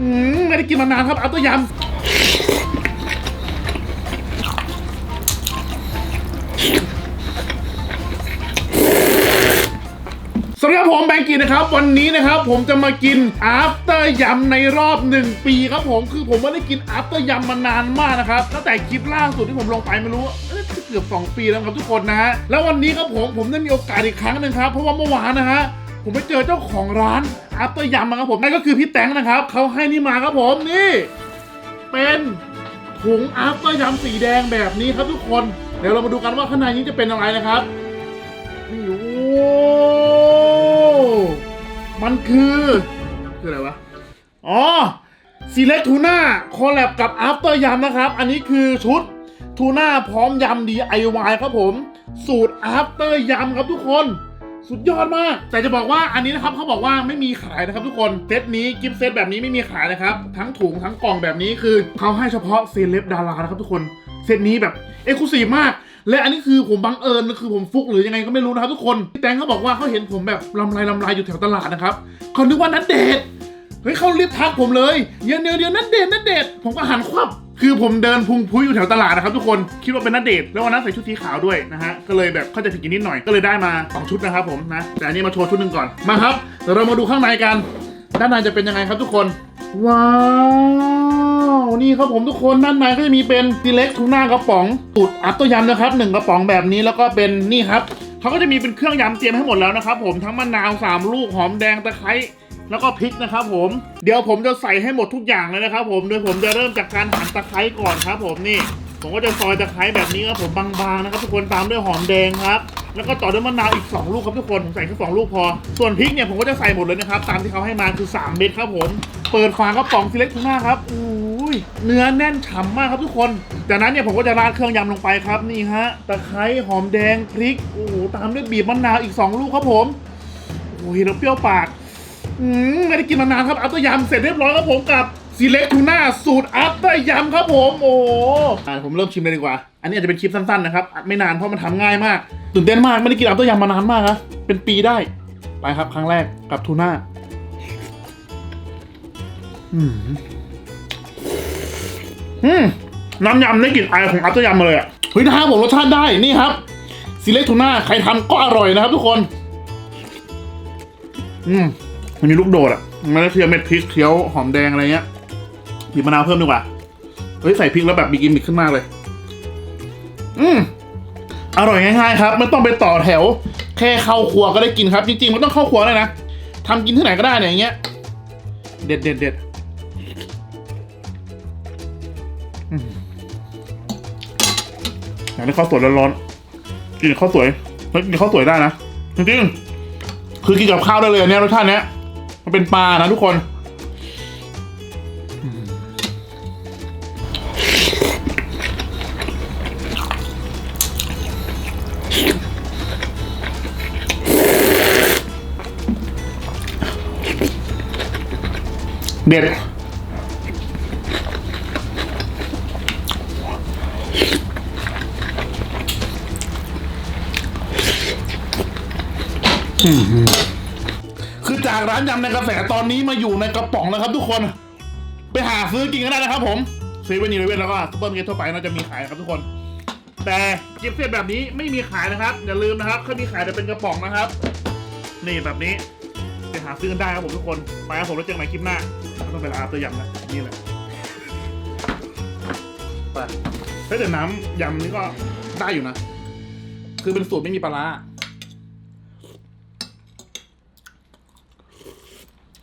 อืมไม่ได้กินมานานครับอัปเตอร์ยำสวัสดีครับผมแบงกี้นะครับ วันนี้นะครับผมจะมากินอัปเตอร์ยำในรอบหนึ่งปีครับผมคือผมไม่ได้กินอัปเตอร์ยำมานานมากนะครับตั้งแต่คลิปล่าสุดที่ผมลงไปไม่รู้เอ้ยเกือบ 2 ปีแล้วครับทุกคนนะฮะแล้ววันนี้ครับผมผมได้มีโอกาสอีกครั้งหนึ่งครับเพราะว่าเมื่อวานนะฮะ ผมไปเจอเจ้าของร้านอัปเตอร์ยำนะครับผมนั่นก็คือพี่แตงนะครับเขาให้นี่มาครับผมนี่ เป็นถุงอัปเตอร์ยำสีแดงแบบนี้ครับทุกคนเดี๋ยวเรามาดูกันว่าข้างในนี้จะเป็นอะไรนะครับนี่โอ้มันคือคืออะไรวะอ๋อซีเล็กทูน่าคอลแลบกับอัปเตอร์ยำนะครับ อันนี้คือชุดทูน่าพร้อมยำ DIY ครับผม สูตรอัปเตอร์ยำครับทุกคน สุดยอดมาก แต่จะบอกว่าอันนี้นะครับเขาบอกว่าไม่มีขายนะครับทุกคนเซตนี้กิฟต์เซตแบบนี้ไม่มีขายนะครับ ทั้งถุงทั้งกล่องแบบนี้คือเขาให้เฉพาะเซเลบดารานะครับทุกคนเซตนี้แบบเอ็กซ์คลุศีมากและอันนี้คือผมบังเอิญคือผมฟุกหรือยังไงก็ไม่รู้นะครับทุกคนพี่แตงเขาบอกว่าเขาเห็นผมแบบลำลายลำลายอยู่แถวตลาดนะครับเขานึกว่านัดเดทเฮ้ยเขารีบทักผมเลยเดี๋ยวเดี๋ยวนัดเดทนัดเดทผมก็หันควับ คือผมเดินพุงพุ้ยอยู่แถวตลาดนะครับทุกคนคิดว่าเป็นนัดเดทแล้ววันนั้นใส่ชุดสีขาวด้วยนะฮะก็เลยแบบเข้าใจผิดกันนิดหน่อยก็เลยได้มาสองชุดนะครับผมนะแต่อันนี้มาโชว์ชุดหนึ่งก่อนมาครับเดี๋ยวเรามาดูข้างในกัน ด้านในจะเป็นยังไงครับทุกคนว้าวนี่ครับผมทุกคนด้านในก็จะมีเป็นซีเล็กทูน่ากระป๋องสูตรอัพตัวยำนะครับหนึ่งกระป๋องแบบนี้แล้วก็เป็นนี่ครับเขาก็จะมีเป็นเครื่องยำเตรียมให้หมดแล้วนะครับผมทั้งมะนาวสามลูกหอมแดงตะไคร้ แล้วก็พริกนะครับผมเดี๋ยวผมจะใส่ให้หมดทุกอย่างเลยนะครับ ผมโดยผมจะเริ่มจากการหั่นตะไคร้ก่อนครับผมนี่ ผมก็จะซอยตะไคร้แบบนี้ครับผมบางๆนะครับทุกคนตามด้วยหอมแดงครับแล้วก็ต่อด้วยมะนาวอีก 2 ลูกครับทุกคนผมใส่แค่สองลูกพอ ส่วนพริกเนี่ยผมก็จะใส่หมดเลยนะครับ ตามที่เขาให้มาคือ 3 เม็ดครับผม เปิดฝากระป๋องซีเล็กทูน่าครับอุ้ยเนื้อแน่นฉ่ำมากครับทุกคน จากนั้นเนี่ยผมก็จะราดเครื่องยำลงไปครับนี่ฮะตะไคร้หอมแดงพริกโอ้โหตามด้วยบีบมะนาวอีก 2 ลูกครับผมโอ้ยแล้วเปรี้ยวปาก อืมไม่ได้กินมานานครับอัปเตอร์ยำเสร็จเรียบร้อยครับผมกับซีเล็กทูน่าสูตรอัปเตอร์ยำครับผมโอ้โหอ่ผมเริ่มชิมเลยดีกว่า อันนี้อาจจะเป็นคลิปสั้นๆนะครับอัดไม่นานเพราะมันทำง่ายมากตื่นเต้นมากไม่ได้กินอัปเตอร์ยำมานานมากนะเป็นปีได้ไปครับครั้งแรกกับทูน่าอืมอืมน้ำยำได้กลิ่นไอายของอัปเตอร์ยำมาเลยอะเฮ้ยนะครับผมรสชาติได้นี่ครับซีเล็กทูน่าใครทำก็อร่อยนะครับทุกคน อืม มันมีลูกโดดอะมันก็เคี่ยวเม็ดพริกเคี้ยวหอมแดงอะไรเงี้ยบีบมะนาวเพิ่มดีกว่าเฮ้ยใส่พริกแล้วแบบมีกิมมิคขึ้นมากเลย อืมอร่อยง่ายๆครับไม่ต้องไปต่อแถว แค่เข้าครัวก็ได้กินครับ จริงๆมันต้องเข้าครัวเลยนะทำกินที่ไหนก็ได้เนี่ยอย่างเงี้ย เด็ดเด็ดเด็ดอยากได้ข้าวสวยร้อนๆกินข้าวสวยเฮ้ยกินข้าวสวยได้นะจริงๆคือกินกับข้าวได้เลยอันเนี้ยรสชาติเนี้ย มันเป็นปลานะทุกคน เด็ดคือ จากร้านยำในกระแสตอนนี้มาอยู่ในกระป๋องแล้วครับทุกคน ไปหาซื้อกินกันได้นะครับผมซื้อเว่นอีเลเว่นแล้วก็ซุปเปอร์มาร์เก็ตทั่วไปน่าจะมีขายครับทุกคน แต่กิฟต์เซตแบบนี้ไม่มีขายนะครับ อย่าลืมนะครับเขามีขายแต่เป็นกระป๋องนะครับ นี่แบบนี้ไปหาซื้อกันได้ครับผมทุกคนไปครับผมแล้วเจอกันใหม่คลิปหน้าต้องไปร้าตัวยำนะนี่แหละไปเฮ้ยแต่น้ำยำนี่ก็ได้อยู่นะ คือเป็นสูตรไม่มีปลาร้า